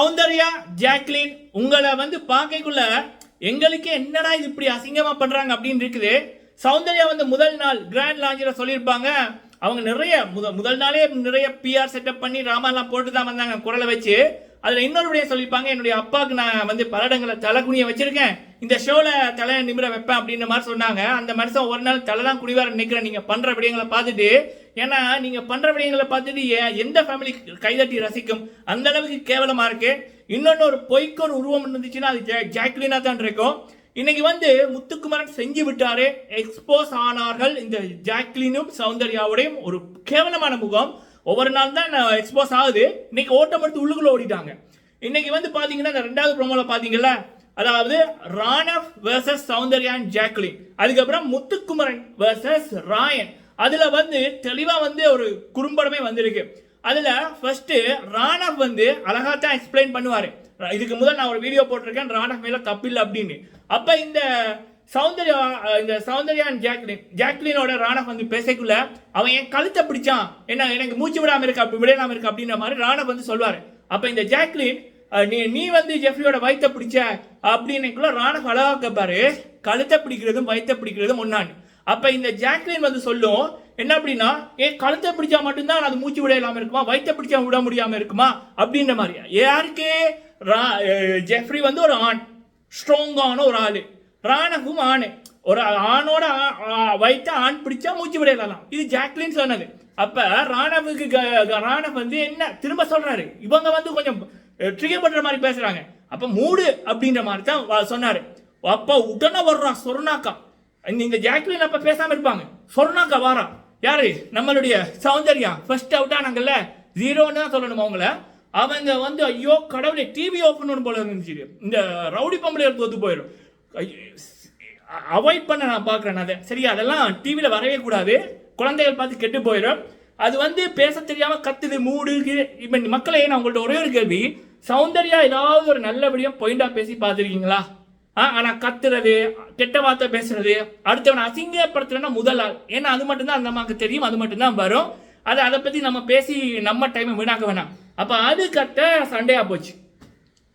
Soundarya Jacqueline உங்களை வந்து பார்க்கக்குள்ள எங்களுக்கே என்னடா இது இப்படி அசிங்கமா பண்றாங்க அப்படின்னு இருக்குது. சௌந்தர்யா வந்து முதல் நாள் கிராண்ட் லாஞ்சில் சொல்லியிருப்பாங்க. அவங்க நிறைய முத முதல் நாளே நிறைய பிஆர் செட்டப் பண்ணி ராமாலாம் போட்டு தான் வந்தாங்க குரலை வச்சு. அதில் இன்னொரு விடையை சொல்லியிருப்பாங்க என்னுடைய அப்பாவுக்கு நான் வந்து பல இடங்களில் தலை குனிய வச்சிருக்கேன். இந்த ஷோவில் தலை நிமிர வைப்பேன் அப்படின்ற மாதிரி சொன்னாங்க. அந்த மனுஷன் ஒரு நாள் தலை தான் குடிவார நிற்கிறேன் நீங்கள் பண்ணுற விடயங்களை பார்த்துட்டு ஏன்னா நீங்கள் பண்ணுற விடயங்களை பார்த்துட்டு ஏன் எந்த ஃபேமிலி கைதட்டி ரசிக்கும்? அந்த அளவுக்கு கேவலமாக இருக்கு. இன்னொன்று ஒரு பொய்க்கொரு உருவம் இருந்துச்சுன்னா அது ஜா- ஜாக்லினா தான் இருக்கும். இன்னைக்கு வந்து முத்துக்குமரன் செஞ்சு விட்டாரு. எக்ஸ்போஸ் ஆனார்கள் இந்த ஜாக்லினும் சௌந்தர்யாவுடையும் ஒரு கேவலமான முகம். ஒவ்வொரு நாள் தான் எக்ஸ்போஸ் ஆகுது. இன்னைக்கு ஓட்டம் எடுத்து உள்ளுக்குள்ள ஓடிட்டாங்க. இன்னைக்கு வந்து பாத்தீங்கன்னா இந்த ரெண்டாவது ப்ரோமோல பாத்தீங்கல்ல அதாவது Raanav versus Soundarya and Jacqueline. அதுக்கப்புறம் முத்துக்குமரன் வெர்சஸ் ராயன். அதுல வந்து தெளிவா வந்து ஒரு குறும்படமே வந்திருக்கு. அதுல ஃபர்ஸ்ட் ராணவ் வந்து அழகா தான் எக்ஸ்பிளைன் பண்ணுவாரு. இதுக்கு முதல் நான் ஒரு வீடியோ போட்டிருக்கேன் ராணவ் மேல தப்பில்லை அப்படின்னு. அப்ப இந்த சௌந்தர்யா இந்த சௌந்தர்யா அண்ட் ஜாக்லின். ஜாக்லினோட ராணவ் வந்து பேசக்குள்ள அவன் என் கழுத்தை பிடிச்சான். என்ன எனக்கு மூச்சு விடாமல் இருக்கு அப்படி விடாம இருக்கு அப்படின்ற மாதிரி ராணவ் வந்து சொல்வார். அப்போ இந்த ஜாக்லின் நீ நீ வந்து ஜெஃப்ரியோட வயிற்ற பிடிச்ச அப்படின்னுக்குள்ள ராணவ் அழகாக கேட்பாரு கழுத்தை பிடிக்கிறதும் வயிற்ற பிடிக்கிறதும் ஒன்னான்னு. அப்போ இந்த ஜாக்லின் வந்து சொல்லும் என்ன அப்படின்னா ஏன் கழுத்தை பிடிச்சா மட்டும்தான் அது மூச்சு விட இல்லாமல் இருக்குமா? வயிற்ற பிடிச்சா விட முடியாமல் இருக்குமா? அப்படின்ற மாதிரி. யாருக்கு ரா- ஜெஃப்ரி வந்து ஒரு ஆண். ஸ்ட்ராங்கான ஒரு ஆள். ராணகும் ஆணு ஒரு ஆணோட ஆ- வைத்த ஆண் பிடிச்சா மூச்சு விடலாம் இது ஜாக்லின் சொன்னது. அப்ப ராணவுக்கு க- க- ராணவ் வந்து என்ன திரும்ப சொல்றாரு. இவங்க வந்து கொஞ்சம் ட்ரிகர் பண்ற மாதிரி பேசுறாங்க. அப்ப மூடு அப்படின்ற மாதிரி தான் சொன்னாரு. அப்ப உடனே வர்றான் சொர்ணாக்கா. இந்த ஜாக்லின் அப்ப பேசாம இருப்பாங்க. சொர்ணாக்கா வாரா. யாரு? நம்மளுடைய சௌந்தர்யா. First out ஆனாங்கல்ல. ஜீரோன்னு தான் சொல்லணும் அவங்கள? அவங்க வந்து ஐயோ கடவுளே டிவி ஓப்பன் பண்ணணும் போல இருந்துச்சு. இந்த ரவுடி பொம்பளை தோத்து போயிடும் அவாய்ட் பண்ண நான் பார்க்குறேன் அதை. சரியா? அதெல்லாம் டிவியில் வரவே கூடாது. குழந்தைகள் பார்த்து கெட்டு போயிடும். அது வந்து பேச தெரியாமல் கத்துது மூடு இப்போ மக்களை மக்களே நான் உங்கள்ட்ட ஒரே ஒரு கேள்வி. சௌந்தர்யா ஏதாவது ஒரு நல்லபடியாக பாயிண்டா பேசி பார்த்துருக்கீங்களா? ஆ ஆனால் கத்துறது கெட்ட வார்த்தை பேசுறது அடுத்தவனை அசிங்கப்படுத்துறேன்னா முதல் ஆள். ஏன்னா அது மட்டும்தான் அந்த அம்மாவுக்கு தெரியும் அது மட்டும்தான் வரும். அதை அதை பற்றி நம்ம பேசி நம்ம டைமை வீணாக்க வேணாம். அப்போ அது கட்ட சண்டையாக போச்சு.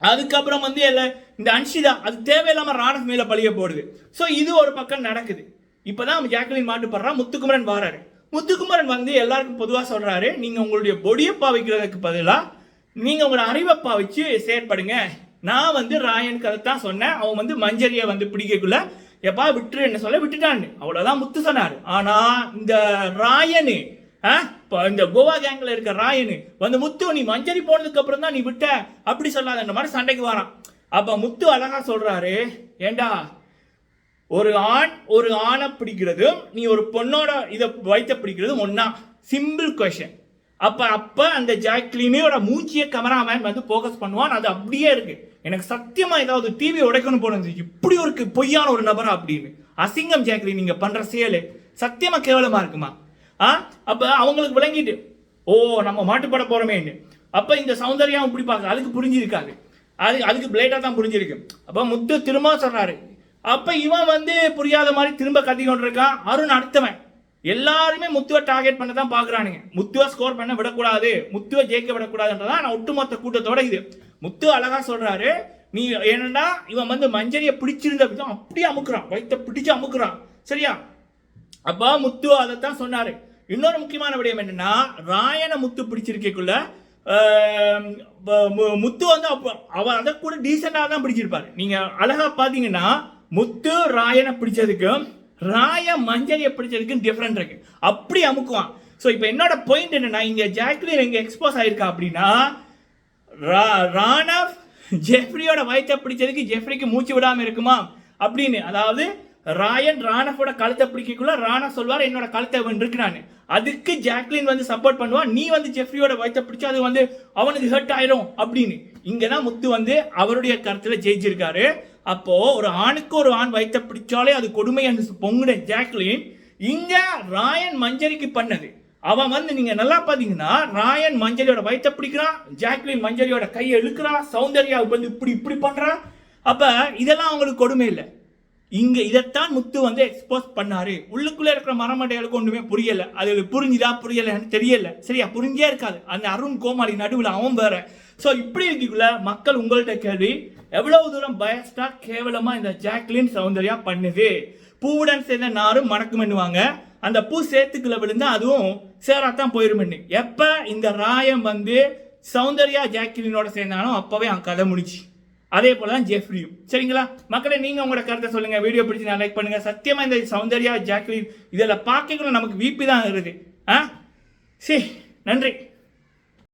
அதுக்கப்புறம் வந்து இல்லை இந்த அன்ஷிதா அது தேவையில்லாமல் ராணஸ் மேல பழிய போடுது. ஸோ இது ஒரு பக்கம் நடக்குது. இப்போ தான் ஜாக்லின் மாட்டுப்படுறா முத்துக்குமரன் வாராரு. முத்துக்குமரன் வந்து எல்லாருக்கும் பொதுவாக சொல்கிறாரு நீங்கள் உங்களுடைய பொடியை பாவிக்கிறதுக்கு பதிலாக நீங்கள் உங்களோட அறிவை பாவிச்சு செயற்படுங்க. நான் வந்து ராயனுக்கு அதை தான் சொன்னேன். அவன் வந்து மஞ்சரியை வந்து பிடிக்கக்குள்ள எப்பா விட்டுரு என்ன சொல்ல? விட்டுட்டான்னு. அவ்வளோதான் முத்து சொன்னார். ஆனால் இந்த ராயனு ஆ? இப்போ இந்த கோவா கேங்கில் இருக்க ராயனு வந்து முத்து நீ மஞ்சரி போனதுக்கு அப்புறம் தான் நீ விட்ட. அப்படி சொல்லாத. மாதிரி சண்டைக்கு வரான். அப்போ முத்து அழகாக சொல்கிறாரு ஏண்டா ஒரு ஆண் ஒரு ஆணை பிடிக்கிறதும் நீ ஒரு பொண்ணோட இதை வைத்த பிடிக்கிறதும் ஒன்றா சிம்பிள் கொஷன் அப்போ அப்போ அந்த ஜாக்லினோட மூஞ்சிய கேமராமேன் வந்து ஃபோக்கஸ் பண்ணுவான். அது அப்படியே இருக்கு. எனக்கு சத்தியமாக ஏதாவது டிவி உடைக்கணும் போல இருந்துச்சு. இப்படி ஒரு பொய்யான ஒரு நபரா அப்படின்னு. அசிங்கம் ஜாக்லின் நீங்கள் பண்ணுற செயல். சத்தியமாக கேவலமாக இருக்குமா? ஆ? அப்போ அவங்களுக்கு விளங்கிட்டு ஓ நம்ம மாட்டுப்பட போகிறோமேன்னு அப்போ இந்த சௌந்தர்யம் இப்படி பார்க்க அதுக்கு புரிஞ்சிருக்காது. அது அதுக்கு பிளேட்டாக தான் புரிஞ்சிருக்கு. அப்போ முத்து திரும்ப சொன்னார் அப்போ இவன் வந்து புரியாத மாதிரி திரும்ப கத்தி கொண்டு இருக்கான் அருண் அடுத்தவன். எல்லாருமே முத்துவை டார்கெட் பண்ண தான் பார்க்குறானுங்க. முத்துவை ஸ்கோர் பண்ண விடக்கூடாது. முத்துவை ஜெயிக்க விடக்கூடாதுன்றதான் நான் ஒட்டுமொத்த கூட்டத்தோட இது. முத்து அழகாக சொல்கிறாரு நீ என்னன்னா இவன் வந்து மஞ்சரியை பிடிச்சிருந்த விதம் அப்படியே அமுக்குறான். வயிற்ற பிடிச்சு அமுக்குறான். சரியா? அப்ப முத்து அதைத்தான் சொன்னார். இன்னொரு முக்கியமான விடயம் என்னன்னா ராயனை முத்து பிடிச்சிருக்கக்குள்ள முத்து வந்து அப்போ அவர் அதை கூட டீசெண்டாக தான் பிடிச்சிருப்பார். நீங்க அழகா பாத்தீங்கன்னா முத்து ராயனை பிடிச்சதுக்கும் ராய மஞ்சளியை பிடிச்சதுக்கும் டிஃப்ரெண்ட் இருக்கு. அப்படி அமுக்குவான். ஸோ இப்போ என்னோட பாயிண்ட் என்னன்னா இங்க ஜாக்லின் எங்க எக்ஸ்போஸ் ஆயிருக்கா அப்படின்னா ரா- ராணவ் ஜெஃப்ரியோட வயிற்றை பிடிச்சதுக்கு ஜெஃப்ரிக்கு மூச்சு விடாம இருக்குமா? அப்படின்னு. அதாவது ராயன் ராணஃபோட கழுத்தை பிடிக்கக்குள்ள ராணா சொல்வார் என்னோட கழுத்தை நான் அதுக்கு ஜாக்லின் வந்து சப்போர்ட் பண்ணுவான் நீ வந்து ஜெஃப்ரியோட வயத்தை பிடிச்சா அது வந்து அவனுக்கு ஹர்ட் ஆயிரும் அப்படின்னு. இங்கே தான் முத்து வந்து அவருடைய கருத்தில் ஜெயிச்சிருக்காரு. அப்போ ஒரு ஆணுக்கு ஒரு ஆண் வயத்தை பிடிச்சாலே அது கொடுமை என்று பொங்குன ஜாக்லின் இங்க ராயன் மஞ்சரிக்கு பண்ணது. அவன் வந்து நீங்க நல்லா பாத்தீங்கன்னா ராயன் மஞ்சரியோட வயத்தை பிடிக்கிறான் ஜாக்லின் மஞ்சரியோட கையை இழுக்கிறான் சௌந்தர்யா வந்து இப்படி இப்படி பண்றான் அப்ப இதெல்லாம் அவங்களுக்கு கொடுமை இல்லை. இங்க இதைத்தான் முத்து வந்து எக்ஸ்போஸ் பண்ணாரு. உள்ளுக்குள்ள இருக்கிற மரமட்டைகளுக்கு ஒண்ணுமே புரியல. அது புரிஞ்சுதா புரியலன்னு தெரியல. சரியா புரிஞ்சே இருக்காது. அந்த அருண் கோமாளி நடுவில் அவன் வேற. ஸோ இப்படி இருக்கக்குள்ள மக்கள் உங்கள்கிட்ட கேள்வி எவ்வளவு தூரம் பயஸ்டா கேவலமா இந்த ஜாக்லின் சௌந்தர்யா பண்ணுது? பூவுடன் சேர்ந்த நாரும் மணக்குமென்னுவாங்க அந்த பூ சேர்த்துக்குள்ள விழுந்தா அதுவும் சேராத்தான் போயிருமென்னு எப்ப இந்த ராயம் வந்து சௌந்தர்யா ஜாக்லினோட சேர்ந்தானோ அப்பவே அவன் கதை முடிச்சு அதே போல தான் ஜெஃப்ரியும். சரிங்களா? மக்களை நீங்கள் உங்களோட கருத்தை சொல்லுங்கள் வீடியோ பிடிச்சி நான் லைக் பண்ணுங்கள் சத்தியமாக இந்த சௌந்தர்யா ஜாக்லின் இதில் பார்க்கக்குள்ள நமக்கு வீப்பி தான் இருக்குது. ஆ? சரி நன்றி.